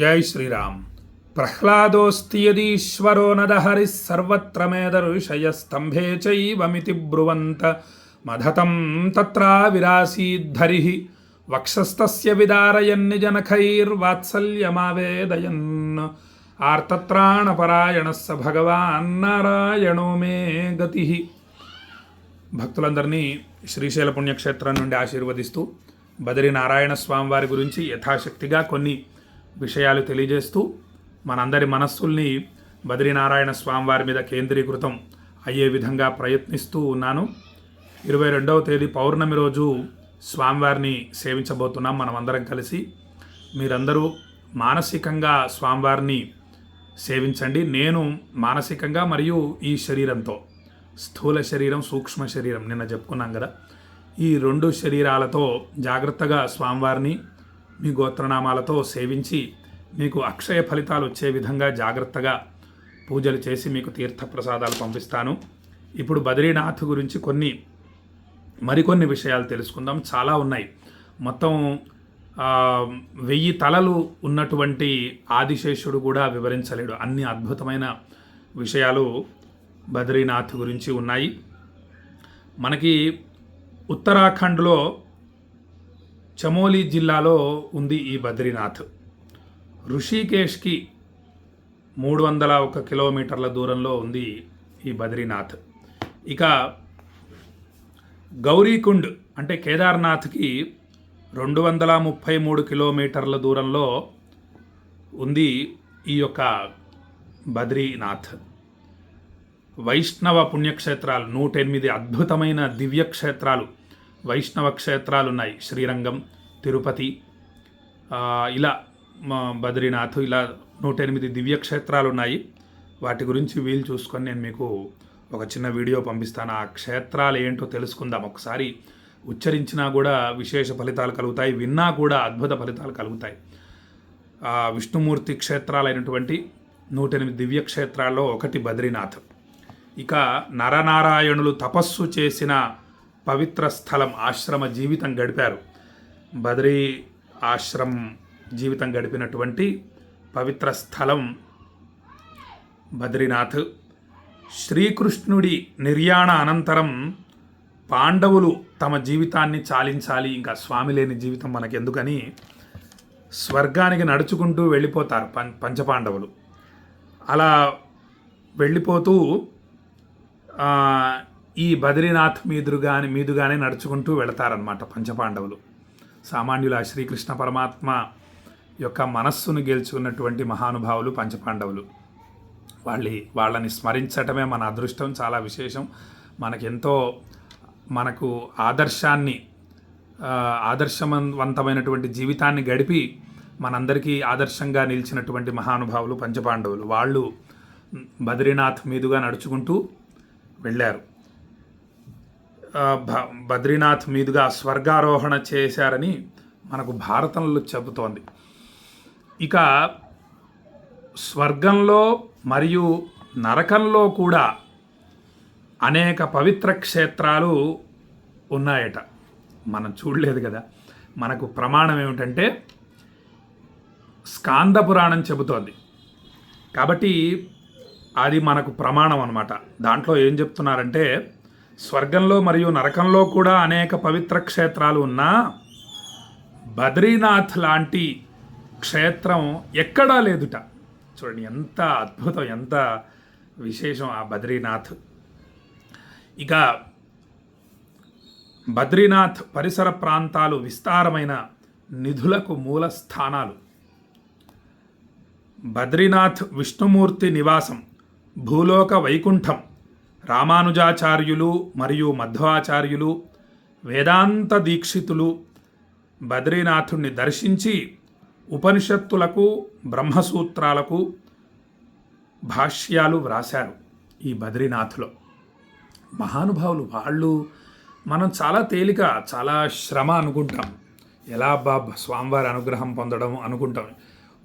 జై శ్రీరామ్. ప్రహ్లాదోస్తి యదీశ్వరో నదహరిः సర్వత్ర మేదర్షయస్తంభే చైవమితి బ్రువంత. మధతం తత్రా విరాసీద్ధరి. వక్షస్తస్య విదారయన్నిజనఖైర్వాత్సల్యమావేదయన్. ఆర్తత్రాణపరాయణ స భగవాన్ నారాయణో మే గతి. భక్తులందరినీ శ్రీశైల పుణ్యక్షేత్రం నుండి ఆశీర్వదిస్తూ బదరి నారాయణ స్వామి వారి గురించి యథాశక్తిగా కొన్ని విషయాలు తెలియజేస్తూ మనందరి మనస్సుల్ని బద్రీనారాయణ స్వామి వారి మీద కేంద్రీకృతం అయ్యే విధంగా ప్రయత్నిస్తూ ఉన్నాను. ఇరవై రెండవ తేదీ పౌర్ణమి రోజు స్వామివారిని సేవించబోతున్నాం మనమందరం కలిసి. మీరందరూ మానసికంగా స్వామివారిని సేవించండి. నేను మానసికంగా మరియు ఈ శరీరంతో స్థూల శరీరం సూక్ష్మ శరీరం నిన్న చెప్పుకున్నాం కదా. ఈ రెండు శరీరాలతో జాగ్రత్తగా స్వామివారిని మీ గోత్రనామాలతో సేవించి మీకు అక్షయ ఫలితాలు వచ్చే విధంగా జాగ్రత్తగా పూజలు చేసి మీకు తీర్థ ప్రసాదాలు పంపిస్తాను. ఇప్పుడు బద్రీనాథ్ గురించి కొన్ని మరికొన్ని విషయాలు తెలుసుకుందాం. చాలా ఉన్నాయి. మొత్తం వెయ్యి తలలు ఉన్నటువంటి ఆదిశేషుడు కూడా వివరించలేడు. అన్ని అద్భుతమైన విషయాలు బద్రీనాథ్ గురించి ఉన్నాయి. మనకి ఉత్తరాఖండ్లో చమోలి జిల్లాలో ఉంది ఈ బద్రీనాథ్. ఋషికేష్కి మూడు వందల ఒక కిలోమీటర్ల దూరంలో ఉంది ఈ బద్రీనాథ్. ఇక గౌరీకుండ్ అంటే కేదార్నాథ్కి రెండు వందల ముప్పై మూడు కిలోమీటర్ల దూరంలో ఉంది ఈ యొక్క బద్రీనాథ్. వైష్ణవ పుణ్యక్షేత్రాలు నూట ఎనిమిది అద్భుతమైన దివ్యక్షేత్రాలు వైష్ణవ క్షేత్రాలు ఉన్నాయి శ్రీరంగం తిరుపతి ఇలా బద్రీనాథ్ ఇలా నూట ఎనిమిది దివ్యక్షేత్రాలు ఉన్నాయి వాటి గురించి వీలు చూసుకొని నేను మీకు ఒక చిన్న వీడియో పంపిస్తాను. ఆ క్షేత్రాలు ఏంటో తెలుసుకుందాం. ఒకసారి ఉచ్చరించినా కూడా విశేష ఫలితాలు కలుగుతాయి. విన్నా కూడా అద్భుత ఫలితాలు కలుగుతాయి. ఆ విష్ణుమూర్తి క్షేత్రాలైనటువంటి నూట ఎనిమిది దివ్యక్షేత్రాల్లో ఒకటి బద్రీనాథ్. ఇక నరనారాయణులు తపస్సు చేసిన పవిత్ర స్థలం ఆశ్రమ జీవితం గడిపారు. బద్రీ ఆశ్రమం జీవితం గడిపినటువంటి పవిత్ర స్థలం బద్రీనాథ్. శ్రీకృష్ణుడి నిర్యాణ అనంతరం పాండవులు తమ జీవితాన్ని చాలించాలి ఇంకా స్వామి లేని జీవితం మనకెందుకని స్వర్గానికి నడుచుకుంటూ వెళ్ళిపోతారు పం పంచపాండవులు. అలా వెళ్ళిపోతూ ఈ బద్రీనాథ్ మీదుగానే మీదుగానే నడుచుకుంటూ వెళతారనమాట పంచపాండవులు. సామాన్యుల శ్రీకృష్ణ పరమాత్మ యొక్క మనస్సును గెలుచుకున్నటువంటి మహానుభావులు పంచపాండవులు. వాళ్ళి వాళ్ళని స్మరించటమే మన అదృష్టం చాలా విశేషం. మనకెంతో మనకు ఆదర్శాన్ని ఆదర్శవంతమైనటువంటి జీవితాన్ని గడిపి మనందరికీ ఆదర్శంగా నిలిచినటువంటి మహానుభావులు పంచపాండవులు. వాళ్ళు బద్రీనాథ్ మీదుగా నడుచుకుంటూ వెళ్ళారు. బద్రీనాథ్ మీదుగా స్వర్గారోహణ చేశారని మనకు భారతంలో చెబుతోంది. ఇక స్వర్గంలో మరియు నరకంలో కూడా అనేక పవిత్ర క్షేత్రాలు ఉన్నాయట. మనం చూడలేదు కదా. మనకు ప్రమాణం ఏమిటంటే స్కాంద పురాణం చెబుతోంది. కాబట్టి అది మనకు ప్రమాణం అనమాట దాంట్లో ఏం చెప్తున్నారంటే స్వర్గంలో మరియు నరకంలో కూడా అనేక పవిత్ర క్షేత్రాలు ఉన్నా బద్రీనాథ్ లాంటి క్షేత్రం ఎక్కడా లేదుట. చూడండి ఎంత అద్భుతం ఎంత విశేషం ఆ బద్రీనాథ్. ఇక బద్రీనాథ్ పరిసర ప్రాంతాలు విస్తారమైన నిధులకు మూల స్థానాలు. బద్రీనాథ్ విష్ణుమూర్తి నివాసం భూలోక వైకుంఠం రామానుజాచార్యులు మరియు మధ్వాచార్యులు వేదాంత దీక్షితులు బద్రీనాథుణ్ణి దర్శించి ఉపనిషత్తులకు బ్రహ్మసూత్రాలకు భాష్యాలు వ్రాశారు ఈ బద్రీనాథ్లో. మహానుభావులు వాళ్ళు మనం చాలా తేలిక చాలా శ్రమ అనుకుంటాం. ఎలా బాబ్ స్వామివారి అనుగ్రహం పొందడం అనుకుంటాం.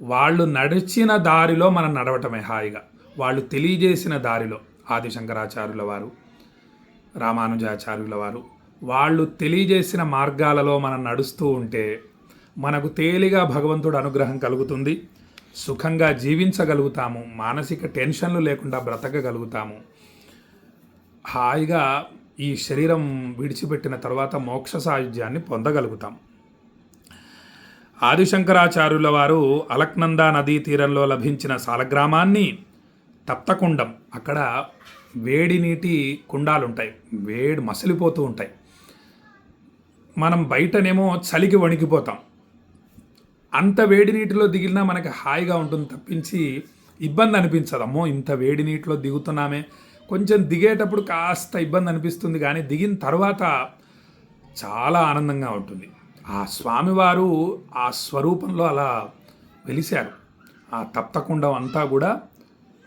వాళ్ళు నడిచిన దారిలో మనం నడవటమే హాయిగా. వాళ్ళు తెలియజేసిన దారిలో. ఆదిశంకరాచార్యుల వారు రామానుజాచార్యుల వారు వాళ్ళు తెలియజేసిన మార్గాలలో మనం నడుస్తూ ఉంటే మనకు తేలిగా భగవంతుడు అనుగ్రహం కలుగుతుంది. సుఖంగా జీవించగలుగుతాము. మానసిక టెన్షన్లు లేకుండా బ్రతకగలుగుతాము. హాయిగా ఈ శరీరం విడిచిపెట్టిన తర్వాత మోక్ష సాయుధ్యాన్ని పొందగలుగుతాం. ఆదిశంకరాచార్యుల వారు అలక్నందా నదీ తీరంలో లభించిన సాలగ్రామాన్ని తప్తకుండం అక్కడ వేడి నీటి కుండాలు ఉంటాయి వేడి మసిలిపోతూ ఉంటాయి. మనం బయటనేమో చలికి వణికిపోతాం. అంత వేడి నీటిలో దిగినా మనకి హాయిగా ఉంటుంది తప్పించి ఇబ్బంది అనిపించదు. అమ్మో ఇంత వేడి నీటిలో దిగుతున్నామే. కొంచెం దిగేటప్పుడు కాస్త ఇబ్బంది అనిపిస్తుంది కానీ దిగిన తర్వాత చాలా ఆనందంగా ఉంటుంది. ఆ స్వామివారు ఆ స్వరూపంలో అలా వెలిశారు. ఆ తప్తకుండం అంతా కూడా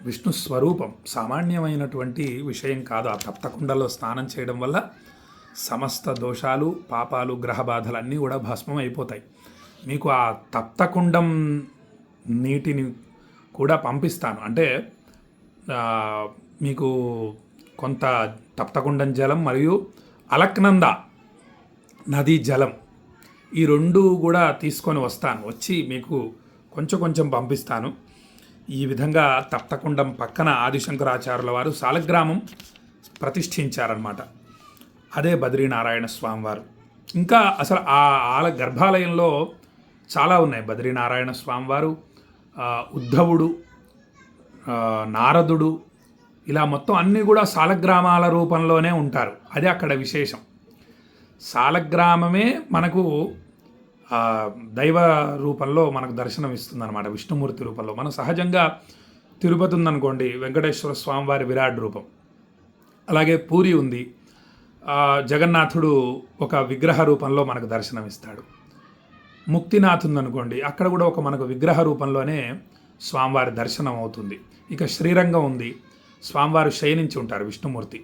విష్ణు స్వరూపం సామాన్యమైనటువంటి విషయం కాదు. ఆ తప్తకుండలో స్నానం చేయడం వల్ల సమస్త దోషాలు పాపాలు గ్రహ బాధలు అన్నీ కూడా భస్మం అయిపోతాయి. మీకు ఆ తప్తకుండం నీటిని కూడా పంపిస్తాను. అంటే మీకు కొంత తప్తకుండం జలం మరియు అలక్నంద నదీ జలం ఈ రెండు కూడా తీసుకొని వస్తాను. వచ్చి మీకు కొంచెం కొంచెం పంపిస్తాను. ఈ విధంగా తప్తకుండం పక్కన ఆదిశంకరాచార్యుల వారు సాలగ్రామం ప్రతిష్ఠించారనమాట అదే బద్రీనారాయణ స్వామివారు. ఇంకా అసలు ఆ ఆల గర్భాలయంలో చాలా ఉన్నాయి. బద్రీనారాయణ స్వామివారు ఆ, ఉద్ధవుడు నారదుడు ఇలా మొత్తం అన్నీ కూడా సాలగ్రామాల రూపంలోనే ఉంటారు. అదే అక్కడ విశేషం. సాలగ్రామమే మనకు దైవ రూపంలో మనకు దర్శనం ఇస్తుంది అనమాట విష్ణుమూర్తి రూపంలో. మనం సహజంగా తిరుపతి ఉందనుకోండి వెంకటేశ్వర స్వామివారి విరాట్ రూపం. అలాగే పూరి ఉంది. జగన్నాథుడు ఒక విగ్రహ రూపంలో మనకు దర్శనం ఇస్తాడు ముక్తినాథ్ ఉందనుకోండి అక్కడ కూడా ఒక మనకు విగ్రహ రూపంలోనే స్వామివారి దర్శనం అవుతుంది ఇక శ్రీరంగం ఉంది. స్వామివారు శయనించి ఉంటారు విష్ణుమూర్తి.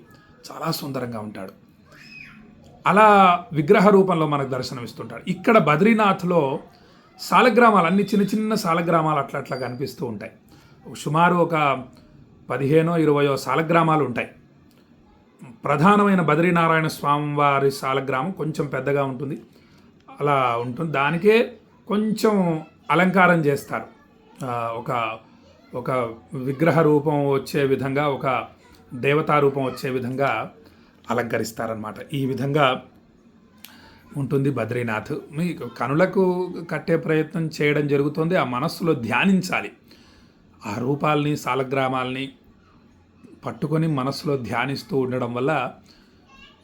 చాలా సుందరంగా ఉంటాడు. అలా విగ్రహ రూపంలో మనకు దర్శనమిస్తుంటాడు. ఇక్కడ బద్రీనాథ్లో సాలగ్రామాలు అన్ని చిన్న చిన్న సాలగ్రామాలు అట్లా అట్లా కనిపిస్తూ ఉంటాయి. సుమారు ఒక పదిహేనో ఇరవయో సాలగ్రామాలు ఉంటాయి. ప్రధానమైన బద్రీనారాయణ స్వామివారి సాలగ్రామం కొంచెం పెద్దగా ఉంటుంది. అలా ఉంటుంది. దానికే కొంచెం అలంకారం చేస్తారు. ఒక ఒక విగ్రహ రూపం వచ్చే విధంగా ఒక దేవతా రూపం వచ్చే విధంగా అలంకరిస్తారనమాట ఈ విధంగా ఉంటుంది బద్రీనాథ్. మీ కనులకు కట్టే ప్రయత్నం చేయడం జరుగుతుంది. ఆ మనస్సులో ధ్యానించాలి. ఆ రూపాల్ని సాలగ్రామాలని పట్టుకొని మనస్సులో ధ్యానిస్తూ ఉండడం వల్ల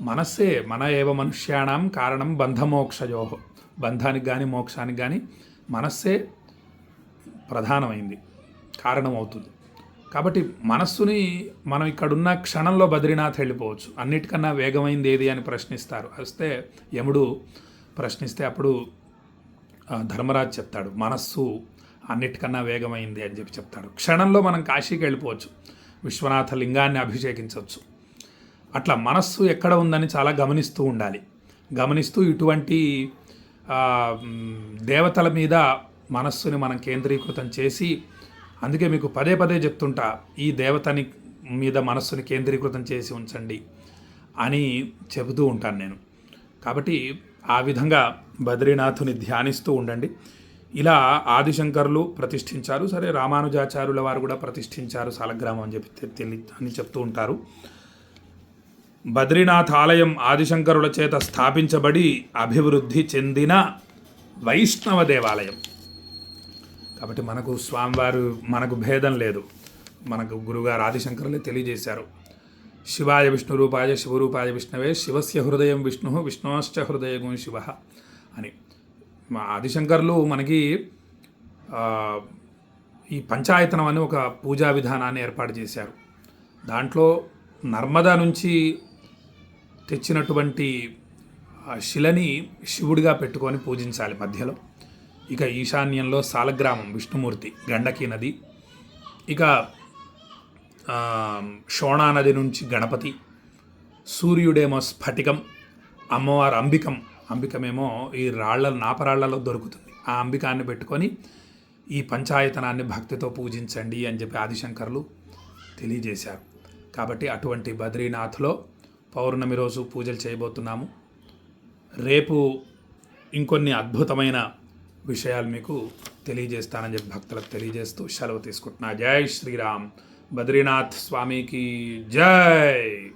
మనస్సే మన ఏవ మనుష్యాణం కారణం బంధమోక్షయో. బంధానికి కానీ మోక్షానికి కానీ మనస్సే ప్రధానమైంది కారణమవుతుంది. కాబట్టి మనస్సుని మనం ఇక్కడున్న క్షణంలో బద్రీనాథ్ వెళ్ళిపోవచ్చు. అన్నిటికన్నా వేగమైంది ఏది అని ప్రశ్నిస్తారు. వస్తే యముడు ప్రశ్నిస్తే అప్పుడు ధర్మరాజు చెప్తాడు మనస్సు అన్నిటికన్నా వేగమైంది అని చెప్పి చెప్తాడు. క్షణంలో మనం కాశీకి వెళ్ళిపోవచ్చు. విశ్వనాథ లింగాన్ని అభిషేకించవచ్చు. అట్లా మనస్సు ఎక్కడ ఉందని చాలా గమనిస్తూ ఉండాలి. గమనిస్తూ ఇటువంటి దేవతల మీద మనస్సుని మనం కేంద్రీకృతం చేసి అందుకే మీకు పదే పదే చెప్తుంటా ఈ దేవతని మీద మనస్సుని కేంద్రీకృతం చేసి ఉంచండి అని చెబుతూ ఉంటాను నేను. కాబట్టి ఆ విధంగా బద్రీనాథుని ధ్యానిస్తూ ఉండండి. ఇలా ఆదిశంకర్లు ప్రతిష్ఠించారు సరే రామానుజాచార్యుల వారు కూడా ప్రతిష్ఠించారు సాలగ్రామం అని చెప్పి తెలి అని చెప్తూ ఉంటారు. బద్రీనాథ్ ఆలయం ఆదిశంకరుల చేత స్థాపించబడి అభివృద్ధి చెందిన వైష్ణవ దేవాలయం. కాబట్టి మనకు స్వామివారు మనకు భేదం లేదు. మనకు గురుగారు ఆదిశంకరులే తెలియజేశారు. శివాయ విష్ణు రూపాయ శివరూపాయ విష్ణవే శివస్య హృదయం విష్ణు విష్ణుశ్చ హృదయం శివ అని. మా ఆదిశంకర్లు మనకి ఈ పంచాయతనం అని ఒక పూజా విధానాన్ని ఏర్పాటు చేశారు. దాంట్లో నర్మదా నుంచి తెచ్చినటువంటి శిలని శివుడిగా పెట్టుకొని పూజించాలి మధ్యలో. ఇక ఈశాన్యంలో సాలగ్రామం విష్ణుమూర్తి గండకీ నది. ఇక షోణా నది నుంచి గణపతి సూర్యుడేమో స్ఫటికం అమ్మవారు అంబికం. అంబికమేమో ఈ రాళ్ళ నాపరాళ్ళలో దొరుకుతుంది. ఆ అంబికాన్ని పెట్టుకొని ఈ పంచాయతనాన్ని భక్తితో పూజించండి అని చెప్పి ఆదిశంకర్లు తెలియజేశారు. కాబట్టి అటువంటి బద్రీనాథ్లో పౌర్ణమి రోజు పూజలు చేయబోతున్నాము. రేపు ఇంకొన్ని అద్భుతమైన విషయాలు మీకు తెలియజేస్తానని చెప్పి భక్తులకు తెలియజేస్తూ సెలవు తీసుకుంటున్నా. జై శ్రీరామ్. బద్రీనాథ్ స్వామికి జై.